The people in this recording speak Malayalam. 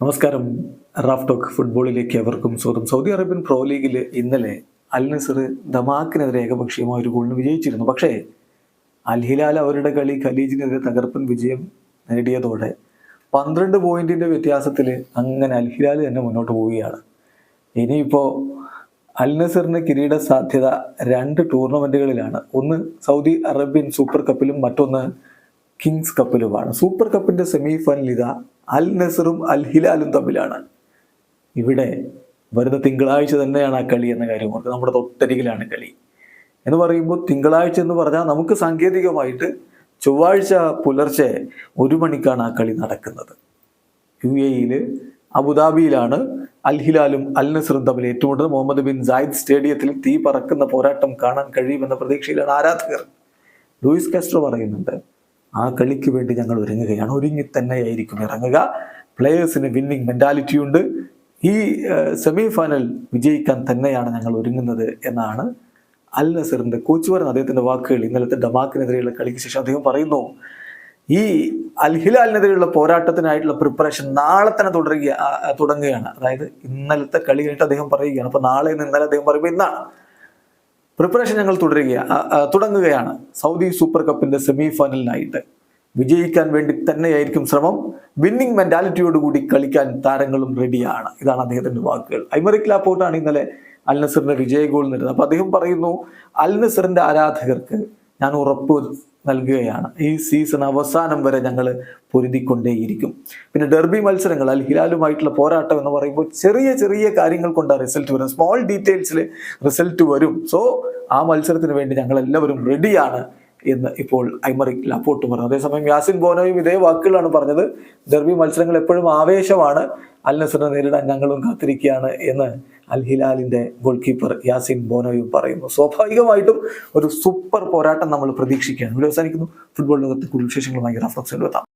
നമസ്കാരം. റാഫ് ടോക്ക് ഫുട്ബോളിലേക്ക് അവർക്കും സ്വാഗതം. സൗദി അറേബ്യൻ പ്രോ ലീഗിൽ ഇന്നലെ അൽ നസർ ദമാക്കിനെതിരെ ഏകപക്ഷീയമായ ഒരു ഗോളിന് വിജയിച്ചിരുന്നു. പക്ഷേ അൽ ഹിലാൽ അവരുടെ കളി ഖലീജിനെതിരെ തകർപ്പൻ വിജയം നേടിയതോടെ പന്ത്രണ്ട് പോയിന്റിന്റെ വ്യത്യാസത്തിൽ അങ്ങനെ അൽ ഹിലാൽ തന്നെ മുന്നോട്ട് പോവുകയാണ്. ഇനിയിപ്പോൾ അൽ നസറിന് കിരീട സാധ്യത രണ്ട് ടൂർണമെന്റുകളിലാണ്. ഒന്ന് സൗദി അറേബ്യൻ സൂപ്പർ കപ്പിലും മറ്റൊന്ന് കിങ്സ് കപ്പിലുമാണ്. സൂപ്പർ കപ്പിന്റെ സെമി ഫൈനൽ ഇതാ അൽ നസറും അൽ ഹിലാലും തമ്മിലാണ്. ഇവിടെ വരുന്ന തിങ്കളാഴ്ച തന്നെയാണ് ആ കളി എന്ന കാര്യം ഓർക്കുക. നമ്മുടെ തൊട്ടരികിലാണ് കളി. എന്ന് പറയുമ്പോൾ തിങ്കളാഴ്ച എന്ന് പറഞ്ഞാൽ നമുക്ക് സാങ്കേതികമായിട്ട് ചൊവ്വാഴ്ച പുലർച്ചെ ഒരു മണിക്കാണ് ആ കളി നടക്കുന്നത്. യു എയിൽ അബുദാബിയിലാണ് അൽ ഹിലാലും അൽ നസറും തമ്മിൽ ഏറ്റവും ഏറ്റുമുട്ടുന്നത്. മുഹമ്മദ് ബിൻ സായിദ് സ്റ്റേഡിയത്തിൽ തീ പറക്കുന്ന പോരാട്ടം കാണാൻ കഴിയുമെന്ന പ്രതീക്ഷയിലാണ് ആരാധകർ. ലൂയിസ് കാസ്ട്രോ പറയുന്നുണ്ട് ആ കളിക്ക് വേണ്ടി ഞങ്ങൾ ഒരുങ്ങുകയാണ്. ഒരുങ്ങി തന്നെയായിരിക്കും ഇറങ്ങുക. പ്ലേയേഴ്സിന് വിന്നിങ് മെന്റാലിറ്റി ഉണ്ട്. ഈ സെമി ഫൈനൽ വിജയിക്കാൻ തന്നെയാണ് ഞങ്ങൾ ഒരുങ്ങുന്നത് എന്നാണ് അൽ നസറിന്റെ കോച്ച് പറഞ്ഞ അദ്ദേഹത്തിന്റെ വാക്കുകൾ. ഇന്നലത്തെ ഡമാക്കിനെതിരെയുള്ള കളിക്ക് ശേഷം അദ്ദേഹം പറയുന്നു ഈ അൽ ഹിലാലിനെതിരെയുള്ള പോരാട്ടത്തിനായിട്ടുള്ള പ്രിപ്പറേഷൻ നാളെ തന്നെ തുടരുക തുടങ്ങുകയാണ്. അതായത് ഇന്നലത്തെ കളി കഴിഞ്ഞിട്ട് അദ്ദേഹം പറയുകയാണ്. അപ്പൊ നാളെ നിന്ന് ഇന്നലെ അദ്ദേഹം പറയുമ്പോൾ ഇന്നാണ്. പ്രിപ്പറേഷൻ ഞങ്ങൾ തുടരുക തുടങ്ങുകയാണ് സൗദി സൂപ്പർ കപ്പിന്റെ സെമി ഫൈനലിനായിട്ട് വിജയിക്കാൻ വേണ്ടി തന്നെയായിരിക്കും ശ്രമം. വിന്നിംഗ് മെന്റാലിറ്റിയോടുകൂടി കളിക്കാൻ താരങ്ങളും റെഡിയാണ് ഇതാണ് അദ്ദേഹത്തിന്റെ വാക്കുകൾ. ഐമറിക് ലാപ്പോട്ടാണ് ഇന്നലെ അൽ നസറിന്റെ വിജയ ഗോൾ നേടുന്നത് അപ്പൊ അദ്ദേഹം പറയുന്നു അൽ നസറിന്റെ ആരാധകർക്ക് ഞാൻ ഉറപ്പ് നൽകുകയാണ്. ഈ സീസൺ അവസാനം വരെ ഞങ്ങൾ പൊരുതിക്കൊണ്ടേയിരിക്കും. പിന്നെ ഡെർബി മത്സരങ്ങൾ അൽ ഹിലാലുമായിട്ടുള്ള പോരാട്ടം എന്ന് പറയുമ്പോൾ ചെറിയ ചെറിയ കാര്യങ്ങൾ കൊണ്ടാണ് റിസൾട്ട് വരും സ്മോൾ ഡീറ്റെയിൽസിൽ റിസൾട്ട് വരും. സോ ആ മത്സരത്തിന് വേണ്ടി ഞങ്ങൾ എല്ലാവരും റെഡിയാണ് എന്ന് ഇപ്പോൾ ഐമറി ലാപ്പോട്ട് പറഞ്ഞു. അതേസമയം യാസിൻ ബോനോയും ഇതേ വാക്കുകളാണ് പറഞ്ഞത്. ഡെർബി മത്സരങ്ങൾ എപ്പോഴും ആവേശമാണ്. അൽ നസറിനെ നേരിടാൻ ഞങ്ങളും കാത്തിരിക്കുകയാണ് എന്ന് അൽ ഹിലാലിന്റെ ഗോൾ കീപ്പർ യാസിൻ ബോനോയും പറയുന്നു. സ്വാഭാവികമായിട്ടും ഒരു സൂപ്പർ പോരാട്ടം നമ്മൾ പ്രതീക്ഷിക്കുകയാണ്. ഇവിടെ അവസാനിക്കുന്നു. ഫുട്ബോൾ ലോകത്തെ കൂടുതൽ വിശേഷങ്ങളുമായി റഫറൻസ് എത്താം.